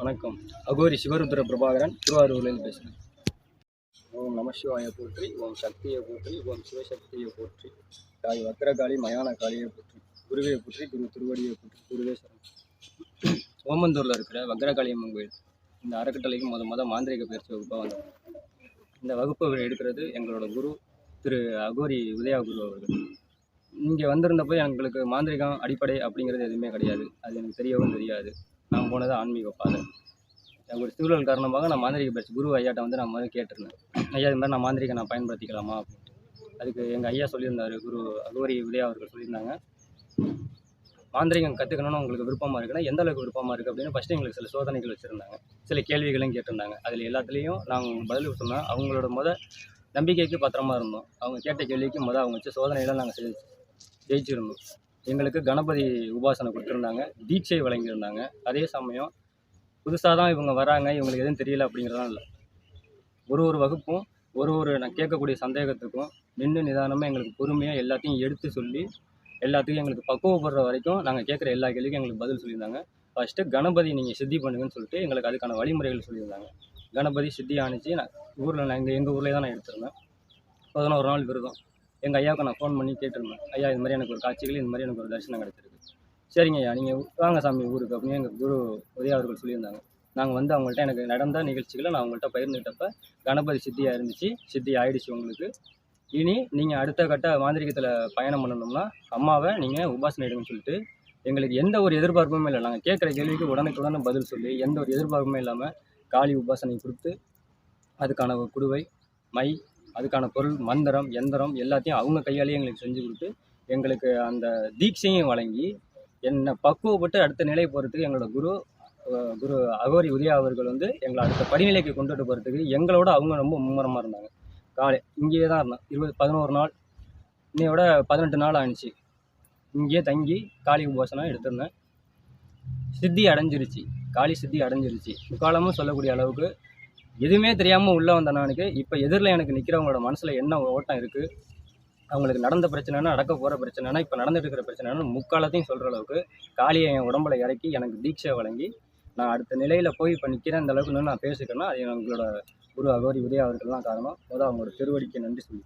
வணக்கம். அகோரி சிவருத்ர பிரபாகரன் திருவாரூர்லேருந்து பேசுகிறேன். ஓம் நமசிவாய போற்றி ஓம் சக்தியை போற்றி ஓம் சிவசக்தியை போற்றி. தாய் வக்கரகாளி மயான காளியை போற்றி குருவை போற்றி குரு திருவடியை போற்றி குருவே சரணம். ஓமந்தூரில் இருக்கிற வக்கரகாளி அம்மன் கோயில் இந்த அறக்கட்டளைக்கு முத முத மாந்திரிக பயிற்சி வகுப்பாக வந்தோம் இந்த வகுப்பை எடுக்கிறது எங்களோட குரு திரு அகோரி உதயா குரு அவர்கள். இங்கே வந்திருந்தப்போ எங்களுக்கு மாந்திரிகம் அடிப்படை அப்படிங்கிறது எதுவுமே கிடையாது. அது எனக்கு தெரியவும் தெரியாது. நான் போனது ஆன்மீக பாதை. எனக்கு ஒரு சூழல் காரணமாக நான் மாந்திரிக பயிற்சி குரு ஐயாட்ட வந்து நான் முதல்ல கேட்டிருந்தேன். ஐயா இது மாதிரி நான் மாந்திரிகம் நான் பயன்படுத்திக்கலாமா? அப்படின்ட்டு அதுக்கு எங்கள் ஐயா சொல்லியிருந்தாரு குரு அகோரி உதயா அவர்கள் சொல்லியிருந்தாங்க. மாந்திரிகம் கற்றுக்கணும்னு உங்களுக்கு விருப்பமாக இருக்குன்னா எந்த அளவுக்கு விருப்பமாக இருக்குது அப்படின்னு ஃபஸ்ட்டு எங்களுக்கு சில சோதனைகள் வச்சுருந்தாங்க. சில கேள்விகளும் கேட்டிருந்தாங்க. அதில் எல்லாத்துலேயும் நாங்கள் பதில் சொன்னேன். அவங்களோட முத நம்பிக்கைக்கு பத்திரமா இருந்தோம். அவங்க கேட்ட கேள்விக்கு முத அவங்க வச்சு சோதனையெல்லாம் நாங்கள் செஞ்சு ஜெயிச்சிருந்தோம். எங்களுக்கு கணபதி உபாசனை கொடுத்துருந்தாங்க. தீட்சை வழங்கியிருந்தாங்க. அதே சமயம் புதுசாக தான் இவங்க வராங்க. இவங்களுக்கு எதுவும் தெரியல அப்படிங்கிறதான் இல்லை. ஒரு ஒரு வகுப்பும் ஒரு ஒரு நான் கேட்கக்கூடிய சந்தேகத்துக்கும் நின்று நிதானமாக எங்களுக்கு பொறுமையாக எல்லாத்தையும் எடுத்து சொல்லி எல்லாத்துக்கும் எங்களுக்கு பக்குவப்படுற வரைக்கும் நாங்கள் கேட்குற எல்லா கேள்விக்கும் எங்களுக்கு பதில் சொல்லியிருந்தாங்க. ஃபஸ்ட்டு கணபதி நீங்கள் சித்தி பண்ணுங்கன்னு சொல்லிட்டு எங்களுக்கு அதுக்கான வழிமுறைகள் சொல்லியிருந்தாங்க. கணபதி சித்தி ஆணிச்சு. நான் ஊரில் நான் எங்கள் எங்கள் ஊர்லேயே தான் நான் எடுத்திருந்தேன். பதினோரு நாள் விரதம். எங்கள் ஐயாவுக்கு நான் ஃபோன் பண்ணி கேட்டிருந்தேன். ஐயா இது மாதிரி எனக்கு ஒரு காட்சிகள் இந்த மாதிரி எனக்கு ஒரு தரிசனம் கிடைச்சிருக்கு. சரிங்க ஐயா நீங்கள் வாங்க சாமி ஊருக்கு அப்படின்னு எங்கள் குரு உதயா அவர்கள் சொல்லியிருந்தாங்க. நாங்கள் வந்து அவங்கள்ட்ட எனக்கு நடந்த நிகழ்ச்சிகளை நான் அவங்கள்ட்ட பகிர்ந்துக்கிட்டப்ப கணபதி சித்தியாக இருந்துச்சு. சித்தி ஆயிடுச்சு உங்களுக்கு. இனி நீங்கள் அடுத்த கட்ட மாந்திரிகத்தில் பயணம் பண்ணணும்னா அம்மாவை நீங்கள் உபாசனை எடுங்கன்னு சொல்லிட்டு எங்களுக்கு எந்த ஒரு எதிர்பார்ப்புமே இல்லை. நாங்கள் கேட்குற கேள்விக்கு உடனுக்குடனே பதில் சொல்லி எந்த ஒரு எதிர்பார்ப்புமே இல்லாமல் காளி உபாசனை கொடுத்து அதுக்கான குடுவை மை அதுக்கான பொருள் மந்திரம் எந்திரம் எல்லாத்தையும் அவங்க கையாலேயே எங்களுக்கு செஞ்சு கொடுத்து எங்களுக்கு அந்த தீட்சையும் வழங்கி என்னை பக்குவப்பட்டு அடுத்த நிலை போகிறதுக்கு எங்களோட குரு குரு அகோரி உதயா அவர்கள் வந்து எங்களை அடுத்த படிநிலைக்கு கொண்டுட்டு போகிறதுக்கு எங்களோட அவங்க ரொம்ப மும்முரமாக இருந்தாங்க. காலை இங்கேயே தான் இருந்தோம் இருபது பதினோரு நாள் இன்னையோட பதினெட்டு நாள் ஆணுச்சு இங்கேயே தங்கி காளி உபாசனம் எடுத்திருந்தேன். சித்தி அடைஞ்சிருச்சு. காளி சித்தி அடைஞ்சிருச்சு. முக்காலமும் சொல்லக்கூடிய அளவுக்கு எதுவுமே தெரியாமல் உள்ளே வந்த நானுக்கு இப்போ எதிரில் எனக்கு நிற்கிறவங்களோட மனசில் என்ன ஓட்டம் இருக்குது அவங்களுக்கு நடந்த பிரச்சனைனா நடக்க போகிற பிரச்சனைனா இப்போ நடந்துட்டு இருக்கிற பிரச்சனைனா முக்காலத்தையும் சொல்கிற அளவுக்கு காளியை என் உடம்புல இறக்கி எனக்கு தீட்சை வழங்கி நான் அடுத்த நிலையில் போய் இப்போ நிற்கிறேன் அந்த அளவுக்கு இன்னும் நான் பேசிக்கிறேன்னா அது எங்களோட குரு அகோரி உதயா அவர்கள்லாம் காரணம். முதல் அவங்களோட திருவடிக்கு நன்றி சொல்லி